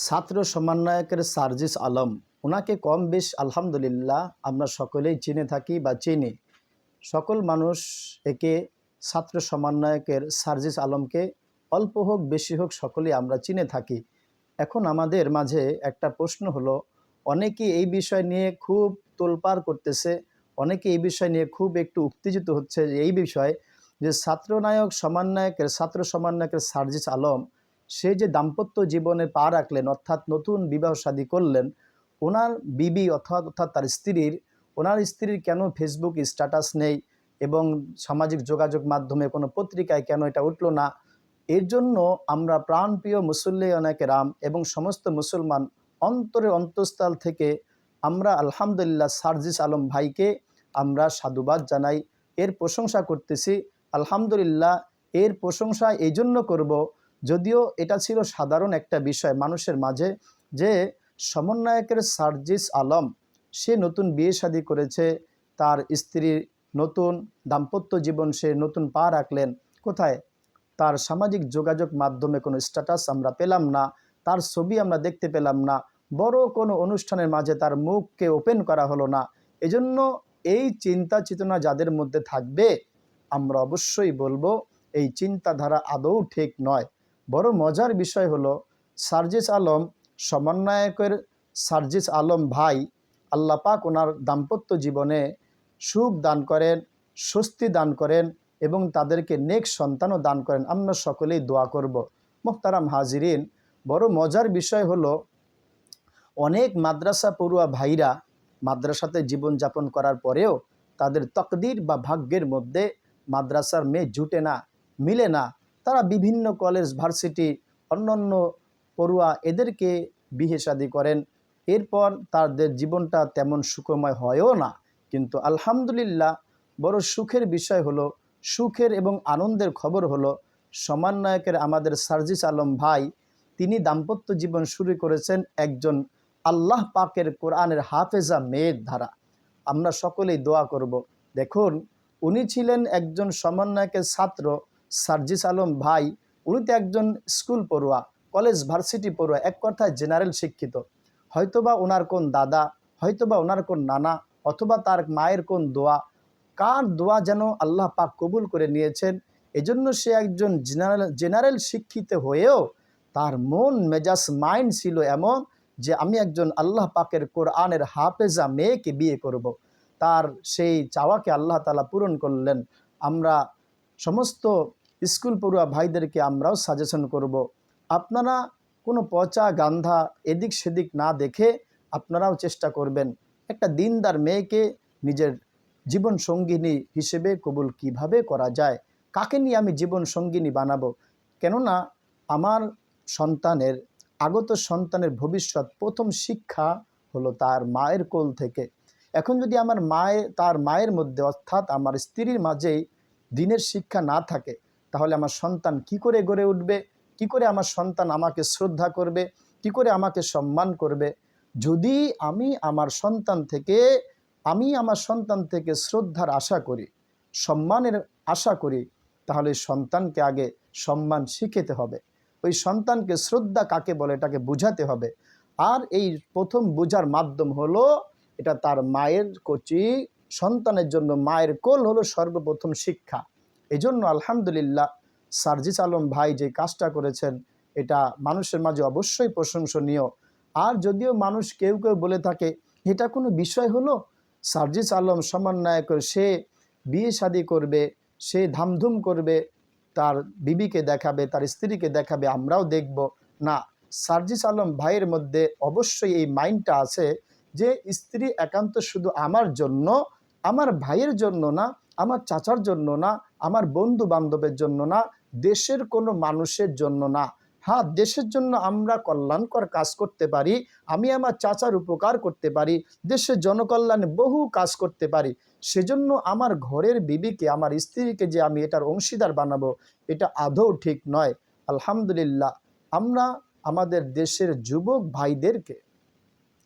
ছাত্র সমন্বয়কের সার্জিস আলম। ওনাকে কম বেশ আলহামদুলিল্লাহ আমরা সকলেই চিনে থাকি বা চিনি। সকল মানুষ একে ছাত্র সমন্বয়কের সার্জিস আলমকে অল্প হোক, বেশি হোক, সকলেই আমরা চিনে থাকি। এখন আমাদের মাঝে একটা প্রশ্ন হলো, অনেকে এই বিষয় নিয়ে খুব তোলপাড় করতেছে, অনেকে এই বিষয় নিয়ে খুব একটু উত্তেজিত হচ্ছে এই বিষয়ে যে ছাত্রনায়ক, সমন্বয়কের, ছাত্র সমন্বয়কের সার্জিস আলম সে যে দাম্পত্য জীবনে পা রাখলেন, অর্থাৎ নতুন বিবাহ শাদী করলেন, ওনার বিবি অর্থাৎ অর্থাৎ তার স্ত্রীর, ওনার স্ত্রীর কেন ফেসবুক স্ট্যাটাস নেই এবং সামাজিক যোগাযোগ মাধ্যমে কোনো পত্রিকায় কেন এটা উঠল না? এর জন্য আমরা প্রাণপ্রিয় মুসল্লি অনেকে রাম এবং সমস্ত মুসলমান অন্তরে অন্তঃস্থল থেকে আমরা আলহামদুলিল্লাহ সার্জিস আলম ভাইকে আমরা সাধুবাদ জানাই। এর প্রশংসা করতেছি। আলহামদুলিল্লাহ এর প্রশংসা এই জন্য করব যদিও এটা ছিল সাধারণ একটা বিষয় মানুষের মাঝে যে সমন্বয়কের সার্জিস আলম, সে নতুন বিয়ে শাদী করেছে, তার স্ত্রীর নতুন দাম্পত্য জীবন সে নতুন পা রাখলেন, কোথায়? তার সামাজিক যোগাযোগ মাধ্যমে কোনো স্ট্যাটাস আমরা পেলাম না, তার ছবি আমরা দেখতে পেলাম না, বড় কোনো অনুষ্ঠানের মাঝে তার মুখকে ওপেন করা হলো না। এজন্য এই চিন্তা চেতনা যাদের মধ্যে থাকবে, আমরা অবশ্যই বলব এই চিন্তাধারা আদৌ ঠিক নয়। বড় মজার বিষয় হলো, সার্জিস আলম সমন্বয়কের সার্জিস আলম ভাই আল্লাহ পাক ওনার দাম্পত্য জীবনে সুখ দান করেন, স্বস্তি দান করেন এবং তাদেরকে নেক সন্তানও দান করেন। আমরা সকলেই দোয়া করব। মোখতারাম হাজিরিন, বড় মজার বিষয় হলো, অনেক মাদ্রাসা পড়ুয়া ভাইরা মাদ্রাসাতে জীবনযাপন করার পরেও তাদের তকদির বা ভাগ্যের মধ্যে মাদ্রাসার মেয়ে জুটে না, মিলে না। তারা বিভিন্ন কলেজ ভার্সিটি অন্যান্য পড়ুয়া এদেরকে বিয়ে শাদি করেন। এরপর তাদের জীবনটা তেমন সুখময় হয়ও না। কিন্তু আলহামদুলিল্লাহ, বড় সুখের বিষয় হলো, সুখের এবং আনন্দের খবর হলো সমন্বয়কের আমাদের সার্জিস আলম ভাই, তিনি দাম্পত্য জীবন শুরু করেছেন একজন আল্লাহ পাকের কোরআনের হাফেজা মেয়ের ধারা আমরা সকলেই দোয়া করব। দেখুন, উনি ছিলেন একজন সমন্বয়কের ছাত্র সার্জিস আলম ভাই, উনি তো একজন স্কুল পড়ুয়া, কলেজ, ভার্সিটি পড়ুয়া, এক কথায় জেনারেল শিক্ষিত হয়তোবা ওনার কোন দাদা, হয়তোবা ওনার কোন নানা, অথবা তার মায়ের কোন দোয়া, কার দোয়া যেন আল্লাহ পাক কবুল করে নিয়েছেন, এজন্য সে একজন জেনারেল জেনারেল শিক্ষিত হয়েও তার মন, মেজাজ, মাইন্ড ছিল এমন যে আমি একজন আল্লাহ পাকের কোরআনের হাফেজা মেয়েকে বিয়ে করব। তার সেই চাওয়াকে আল্লাহ তালা পূরণ করলেন আমরা সমস্ত স্কুল পড়ুয়া ভাইদেরকে আমরাও সাজেশন করব। আপনারা কোনো পচা গান্ধা এদিক সেদিক না দেখে আপনারাও চেষ্টা করবেন। একটা দিনদার মেয়েকে নিজের জীবন সঙ্গিনী হিসেবে কবুল কীভাবে করা যায়? কাকে নিয়ে আমি জীবন সঙ্গিনী বানাবো? কেননা আমার সন্তানের, আগত সন্তানের ভবিষ্যৎ প্রথম শিক্ষা হলো তার মায়ের কোল থেকে। এখন যদি আমার মায়ের তার মায়ের মধ্যে অর্থাৎ আমার স্ত্রীর মাঝেই দিনের শিক্ষা না থাকে তাহলে আমার সন্তান কি করে গড়ে উঠবে? কি করে আমার সন্তান আমাকে শ্রদ্ধা করবে? কি করে আমাকে সম্মান করবে? যদি আমি আমার সন্তান থেকে, আমি আমার সন্তান থেকে শ্রদ্ধার আশা করি, সম্মানের আশা করি, তাহলে সন্তানকে আগে সম্মান শিখেতে হবে। ওই সন্তানকে শ্রদ্ধা কাকে বলে? এটাকে বুঝাতে হবে। আর এই প্রথম বোঝার মাধ্যম হলো, এটা তার মায়ের কচি, সন্তানের জন্য মায়ের কোল হলো সর্বপ্রথম শিক্ষা। এজন্য আলহামদুলিল্লাহ সার্জিস আলম ভাই যে কাজটা করেছেন, এটা মানুষের মাঝে অবশ্যই প্রশংসনীয়। আর যদিও মানুষ কেউ কেউ বলে থাকে, এটা কোনো বিষয় হলো? সার্জিস আলম সমন্বয় করে সে বিয়ে শাদি করবে, সে ধামধুম করবে, তার বিবিকে দেখাবে, তার স্ত্রীকে দেখাবে, আমরাও দেখব। না, সার্জিস আলম ভাইয়ের মধ্যে অবশ্যই এই মাইন্ডটা আছে যে স্ত্রী একান্ত শুধু আমার জন্য, আমার ভাইয়ের জন্য না আমার চাচার জন্য না, আমার বন্ধু বান্ধবের জন্য না, দেশের কোনো মানুষের জন্য না। হ্যাঁ দেশের জন্য আমরা কল্যাণকর কাজ করতে পারি, আমি আমার চাচার উপকার করতে পারি, দেশের জনকল্যাণে বহু কাজ করতে পারি। সেজন্য আমার ঘরের বিবিকে, আমার স্ত্রীকে যে আমি এটার অংশীদার বানাবো, এটা আদৌ ঠিক নয়। আলহামদুলিল্লাহ, আমরা আমাদের দেশের যুবক ভাইদেরকে,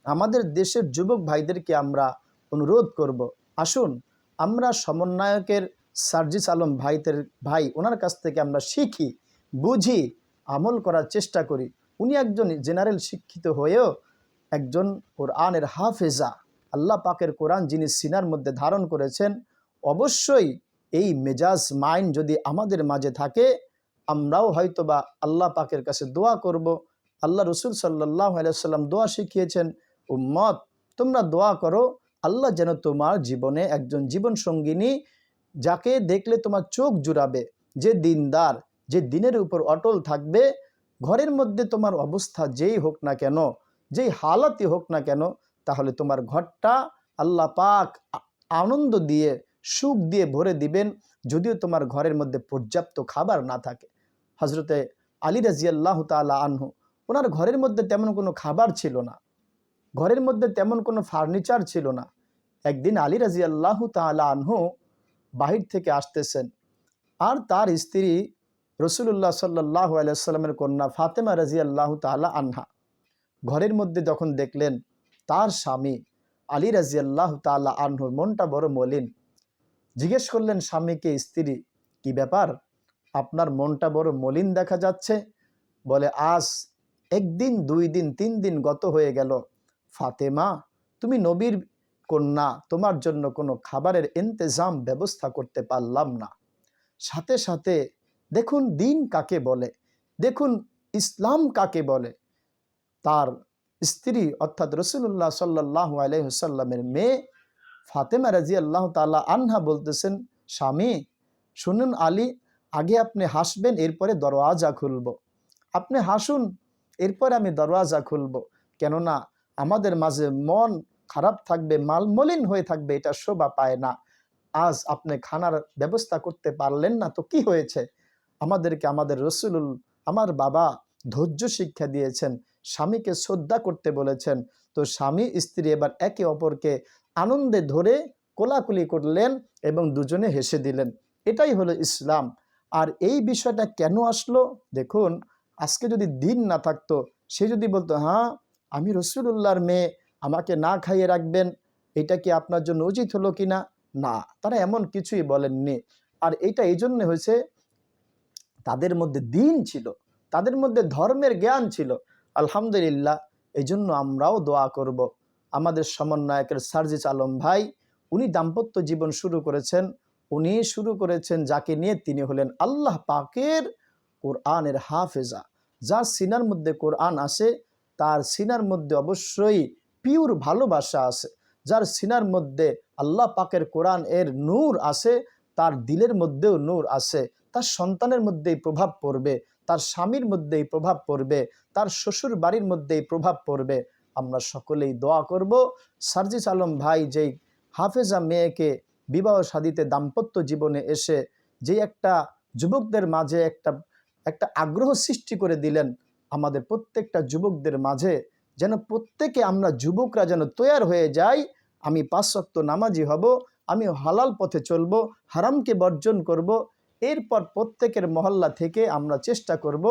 আমাদের দেশের যুবক ভাইদেরকে আমরা অনুরোধ করব। আসুন আমরা সমন্বয়কের সার্জিস আলম ভাইদের ভাই, ওনার কাছ থেকে আমরা শিখি, বুঝি, আমল করার চেষ্টা করি। উনি একজন জেনারেল শিক্ষিত হয়েও একজন কোরআনের হাফেজা। আল্লাহ পাকের কোরআন যিনি সিনার মধ্যে ধারণ করেছেন, অবশ্যই এই মেজাজ, মাইন্ড যদি আমাদের মাঝে থাকে, আমরাও হয়তোবা আল্লাহ পাকের কাছে দোয়া করব। আল্লাহ রসুল সাল্লাহ আলাইসাল্লাম দোয়া শিখিয়েছেন, উম্মত, তোমরা দোয়া করো আল্লাহ যেন তোমার জীবনে একজন জীবন সঙ্গিনী যাকে দেখলে তোমার চোখ জুড়াবে, যে দিনদার, যে দিনের উপর অটল থাকবে, ঘরের মধ্যে তোমার অবস্থা যেই হোক না কেন, যেই হালাতই হোক না কেন, তাহলে তোমার ঘরটা আল্লাহ পাক আনন্দ দিয়ে, সুখ দিয়ে ভরে দিবেন, যদিও তোমার ঘরের মধ্যে পর্যাপ্ত খাবার না থাকে। হজরতে আলী রাজিয়াল্লাহ তালা আনহু, ওনার ঘরের মধ্যে তেমন কোনো খাবার ছিল না। ঘরের মধ্যে তেমন কোনো ফার্নিচার ছিল না। একদিন আলী রাজি আল্লাহ তালা আনহু বাহির থেকে আসতেছেন। আর তার স্ত্রী রসুল্লাহ সাল্লাহ আলাইসাল্লামের কন্যা ফাতেমা রাজি আল্লাহ তালা আনহা ঘরের মধ্যে যখন দেখলেন তার স্বামী আলী রাজি আল্লাহ তালা আনহুর মনটা বড় মলিন, জিজ্ঞেস করলেন স্বামীকে স্ত্রী? কি ব্যাপার? আপনার মনটা বড় মলিন দেখা যাচ্ছে? বলে, আজ একদিন, দুই দিন, তিন দিন গত হয়ে গেল। ফাতেমা, তুমি নবীর কন্যা, তোমার জন্য কোনো খাবারের ইন্তজাম ব্যবস্থা করতে পারলাম না। সাথে সাথে, দেখুন দিন কাকে বলে? দেখুন ইসলাম কাকে বলে? তার স্ত্রী, অর্থাৎ রসুল্লাহ সাল্লাহ আলহ্লামের মেয়ে ফাতেমা রাজি আল্লাহ তাল্লাহ আনহা বলতেছেন, স্বামী, শুনুন আলী, আগে আপনি হাসবেন, এরপরে দরওয়াজা খুলব। আপনি হাসুন, এরপরে আমি দরওয়াজা খুলব। কেননা আমাদের মাঝে মন খারাপ থাকবে, মালমলিন হয়ে থাকবে, এটা শোভা পায় না। আজ আপনি খানার ব্যবস্থা করতে পারলেন না, তো কি হয়েছে? আমাদেরকে আমাদের রসুলুল, আমার বাবা ধৈর্য শিক্ষা দিয়েছেন, স্বামীকে শ্রদ্ধা করতে বলেছেন। তো স্বামী, স্ত্রী এবার একে অপরকে আনন্দে ধরে কোলাকুলি করলেন এবং দুজনে হেসে দিলেন। এটাই হলো ইসলাম। আর এই বিষয়টা কেন আসলো? দেখুন, আজকে যদি দিন না থাকতো, সে যদি বলতো হ্যাঁ আমি রসুল্লাহর মেয়ে আমাকে না খাইয়ে রাখবেন, এটা কি আপনার জন্য উচিত হলো কি না? না, তারা এমন কিছুই বলেননি। আর এটা এই জন্য হয়েছে, তাদের মধ্যে দিন ছিল, তাদের মধ্যে ধর্মের জ্ঞান ছিল। আলহামদুলিল্লাহ এই জন্য আমরাও দোয়া করব। আমাদের সমন্বয়কের সার্জিস আলম ভাই, উনি দাম্পত্য জীবন শুরু করেছেন, উনি শুরু করেছেন যাকে নিয়ে তিনি হলেন আল্লাহ পাকের কোরআনের হাফেজা। যার সিনার মধ্যে কোরআন আসে, তার সিনার মধ্যে অবশ্যই পিওর ভালোবাসা আছে, যার সিনার মধ্যে আল্লাহ পাকের কোরআন এর নূর আসে তার দিলের মধ্যেও নূর আসে তার সন্তানের মধ্যেই প্রভাব পড়বে, তার স্বামীর মধ্যেই প্রভাব পড়বে, তার শ্বশুর বাড়ির মধ্যেই প্রভাব পড়বে। আমরা সকলেই দোয়া করব, সার্জিস আলম ভাই যেই হাফেজা মেয়েকে বিবাহ সাদিতে দাম্পত্য জীবনে এসে যে একটা যুবকদের মাঝে একটা একটা আগ্রহ সৃষ্টি করে দিলেন, আমাদের প্রত্যেকটা যুবকদের মাঝে যেন প্রত্যেকে আমরা যুবকরা যেন তৈয়ার হয়ে যাই, আমি পাঁচশক্ত নামাজি হব আমি হালাল পথে চলব, হারামকে বর্জন করব, এরপর প্রত্যেকের মহল্লা থেকে আমরা চেষ্টা করব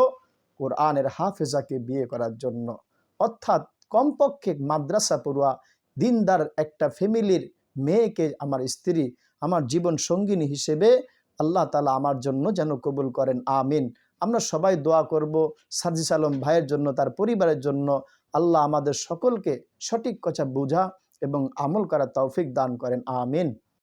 কোরআনের হাফেজাকে বিয়ে করার জন্য। অর্থাৎ কমপক্ষে মাদ্রাসা পড়ুয়া, দিনদার একটা ফ্যামিলির মেয়েকে আমার স্ত্রী, আমার জীবন সঙ্গিনী হিসেবে আল্লাহ তালা আমার জন্য যেন কবুল করেন, আমিন। আমরা সবাই দোয়া করব সার্জিস আলম ভাইয়ের জন্য, তার পরিবারের জন্য আল্লাহ আমাদের সকলকে সঠিক কথা বোঝা এবং আমল করা তৌফিক দান করেন। আমিন।